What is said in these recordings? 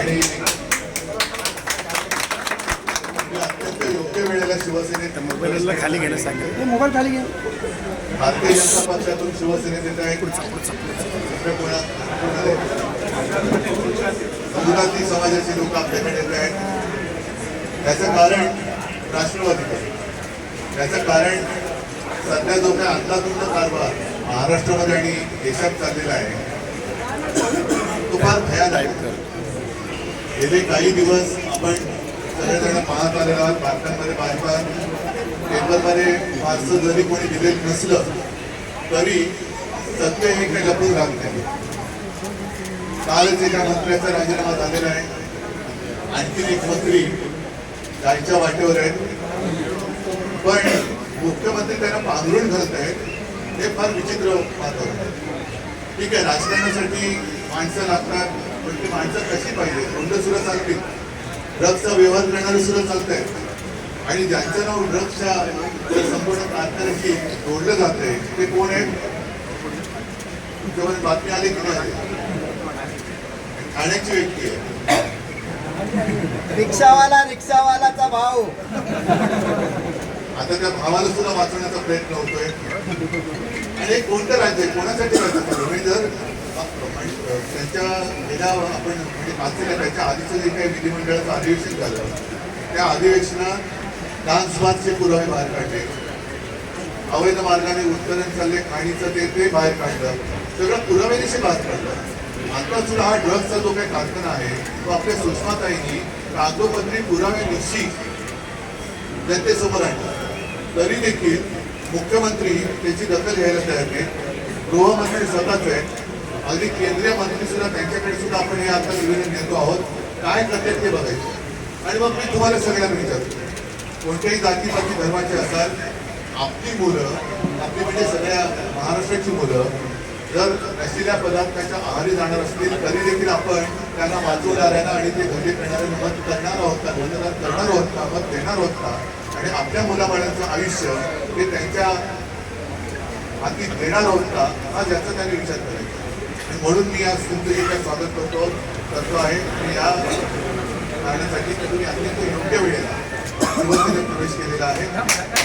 आणि अत्यंत योग्य वेळेला शिवसेनेत खाली घेणं सांगितलं. मोबाईल खाली घे. भारतीय जनता पक्षातून शिवसेनेत येत आहे? गुजराती समाजाचे लोक आपल्याकडे येत आहेत. त्याचं कारण राष्ट्रवादी त्याचं कारण सध्या जो काही अंदाधुंद कारभार महाराष्ट्रामध्ये आणि देशात चाललेला आहे तो फार भयानक. गेले काही दिवस आपण सगळेजण पाहत आलेलो आहोत बातम्यांमध्ये पाहतात पेपरमध्ये फारसं जरी कोणी दिलेलं नसलं तरी सत्य हे काही लपून राहत नाही. कालच एका मंत्र्याचा राजीनामा झालेला आहे. आणखीन एक मंत्री जायच्या वाटेवर आहेत. पण मुख्यमंत्री त्यांना पांघरून घालत आहेत हे फार विचित्र वातावरण ठीक आहे राजकारणासाठी माणसं लागतात पण ती माणसं कशी पाहिजे? कोणतं सुद्धा चालतील ड्रग्सचा व्यवहार करणारे सुद्धा चालत. आहेत आणि ज्यांचं नाव ड्रग्सच्या संपूर्ण कारखान्याशी जोडलं जात आहे ते कोण आहेत? तुमच्यामध्ये बातमी आली की नाही? आली ठाण्याची व्यक्ती आहे. रिक्षावाला रिक्षावालाचा भाऊ. आता त्या भावाला सुद्धा वाचवण्याचा प्रयत्न होतोय. आणि हे कोणतं राज्य आहे कोणासाठी राज्य चालू जर त्यांच्या गेल्या आपण म्हणजे पाचव्या त्याच्या आधीचं जे काही विधिमंडळाचं अधिवेशन झालं त्या अधिवेशनात डान्सबारचे पुरावे बाहेर काढले. अवैध मार्गाने उत्खनन चालले खाणीचं ते ते बाहेर काढलं. सगळं पुराव्यानिशी बाहेर काढलं. आता सुद्धा हा ड्रग्सचा जो काही कारखाना आहे तो आपल्या सुषमाताईंनी कागदोपत्री पुराव्यानिशी जनतेसमोर आणला. तरी देखील मुख्यमंत्री त्याची दखल घ्यायला तयार आहे गृहमंत्री स्वतःच आहेत. अगदी केंद्रीय मंत्री सुद्धा त्यांच्याकडे सुद्धा आपण हे आता निवेदन देतो आहोत. काय करतात ते बघायचं. आणि मग मी तुम्हाला सगळ्यांना विचारतो. कोणत्याही जातीपाती धर्माचे असाल आपली मुलं आपली म्हणजे सगळ्या महाराष्ट्राची मुलं जर नशिल्या पदार्थाच्या आहारी जाणार असतील तरी देखील आपण त्यांना वाचवणाऱ्यांना आणि ते घरी करणाऱ्यांना मत करणार आहोत का? धन्यवाद करणार आहोत का? मत देणार आहोत का? आणि आपल्या मुलाबाळांचं आयुष्य हे त्यांच्या हाती देणार होता हा ज्याचा त्यांनी विचार करायचा. आणि म्हणून मी आज तुमचं काय स्वागत करतो करतो आहे. आणि या कारणासाठी तुम्ही अत्यंत योग्य वेळेला शिवसेनेत प्रवेश केलेला आहे.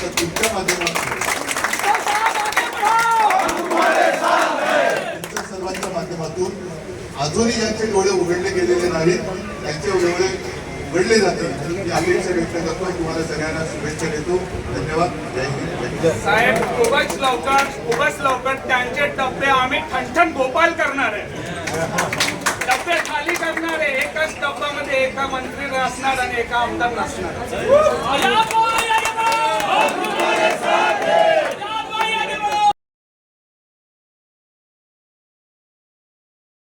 तर तुमच्या माध्यमातून तुमच्या सर्वांच्या माध्यमातून अजूनही ज्यांचे डोळे उघडले गेलेले नाहीत त्यांचे डोळे उघडले जातील. ही अपेक्षा व्यक्त करतो तुम्हाला सगळ्यांना शुभेच्छा देतो. धन्यवाद. जय हिंद. जय हिंद. साहेब खूपच लवकर खूपच लवकर. त्यांचे डबे आम्ही ठणठण गोपाल करणार आहे. डबे खाली करणार आहे. एकाच डब्यामध्ये एका मंत्री असणार आणि एका आमदार नसणार